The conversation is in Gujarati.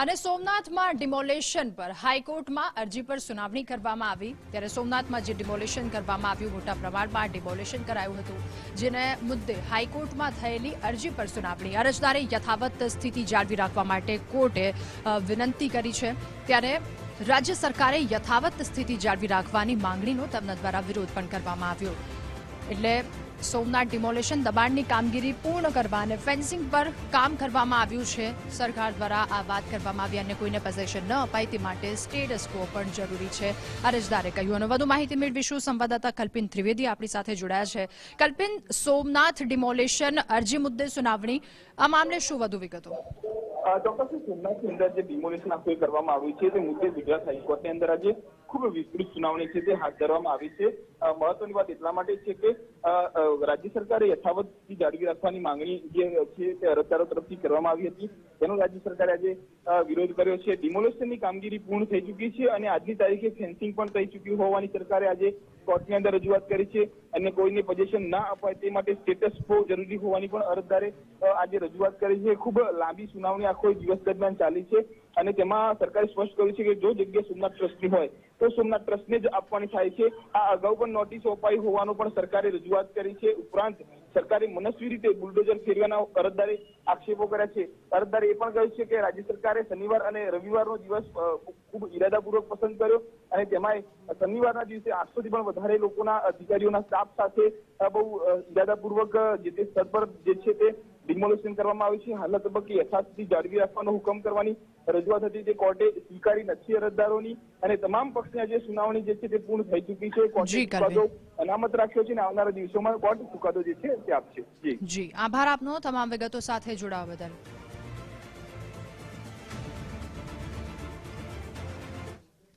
અને સોમનાથમાં ડિમોલેશન પર હાઈકોર્ટમાં અરજી પર સુનાવણી કરવામાં આવી. ત્યારે સોમનાથમાં જે ડિમોલેશન કરવામાં આવ્યું, મોટા પ્રમાણમાં ડિમોલેશન કરાયું હતું, જેને મુદ્દે હાઈકોર્ટમાં થયેલી અરજી પર સુનાવણી. અરજદારે યથાવત સ્થિતિ જાળવી રાખવા માટે કોર્ટે વિનંતી કરી છે. ત્યારે રાજ્ય સરકારે યથાવત સ્થિતિ જાળવી રાખવાની માંગણીનો તેમના દ્વારા વિરોધ પણ કરવામાં આવ્યો. એટલે સોમનાથ ડિમોલેશન દબાણની કામગીરી પૂર્ણ કરવા અને ફેન્સિંગ પર કામ કરવામાં આવ્યું છે. સરકાર દ્વારા આ વાત કરવામાં આવી અને કોઈને પોઝેશન ન અપાય તે માટે સ્ટેટસ કો પણ જરૂરી છે. અરજદારે કહ્યું અને વધુ માહિતી મેળવીશું સંવાદદાતા કલ્પિન ત્રિવેદી આપણી સાથે જોડાયા છે. કલ્પિન, સોમનાથ ડિમોલેશન અરજી મુદ્દે સુનાવણી, આ મામલે શું વધુ વિગતો? ચોક્કસ સોમનાથની અંદર જે ડિમોલિશન આખું કરવામાં આવ્યું છે, તે મુદ્દે ગુજરાત હાઈકોર્ટની અંદર આજે ખૂબ વિસ્તૃત સુનાવણી છે, તે હાથ ધરવામાં આવી છે. મહત્વની વાત એટલા માટે છે કે રાજ્ય સરકારે યથાવત જાળવી રાખવાની માંગણી જે છે, તે અરજદારો તરફથી કરવામાં આવી હતી. તેનો રાજ્ય સરકારે આજે વિરોધ કર્યો છે. ડિમોલેશનની કામગીરી પૂર્ણ થઈ ચૂકી છે અને આજની તારીખે ફેન્સિંગ પણ થઈ ચૂક્યું હોવાની સરકારે આજે કોર્ટની અંદર રજૂઆત કરી છે અને કોઈને પોઝિશન ના અપાય તે માટે સ્ટેટસ કો જરૂરી હોવાની પણ અરજદારે આજે રજૂઆત કરી છે. ખૂબ લાંબી સુનાવણી આખો દિવસ દરમિયાન ચાલી છે. અને તેમાં સરકારે સ્પષ્ટ કર્યું છે કે જો જગ્યા સોમનાથ ટ્રસ્ટની હોય, તો સોમનાથ ટ્રસ્ટને જ આપવાની થાય છે. આ અગાઉ પણ નોટિસ અપાઈ હોવાનું પણ સરકારે રજૂઆત કરી છે. ઉપરાંત, સરકારે મનસ્વી રીતે બુલડોઝર ફેરવાના અરજદારે આક્ષેપો કર્યા છે. અરજદારે એ પણ કહ્યું છે કે રાજ્ય સરકારે શનિવાર અને રવિવારનો દિવસ ખૂબ ઇરાદાપૂર્વક પસંદ કર્યો અને તેમાંય શનિવારના દિવસે આઠસો થી પણ વધારે લોકોના અધિકારીઓના સ્ટાફ સાથે બહુ ઇરાદાપૂર્વક જે તે સ્તર પર જે છે તે ડિમોલેશન કરવામાં આવ્યું છે. હાલના તબક્કે યથાસ્થિતિ જાળવી રાખવાનો હુકમ કરવાની રજૂઆત હતી. તે કોર્ટે સ્વીકારી નથી અરજદારોની અને તમામ પક્ષની આજે સુનાવણી જે છે તે પૂર્ણ થઈ ચૂકી છે. કોર્ટે ચુકાદો અનામત રાખ્યો છે અને આવનારા દિવસોમાં કોર્ટ ચુકાદો જે છે તે આપશે. જી. જી આભાર આપનો તમામ વિગતો સાથે જોડાવા બદલ.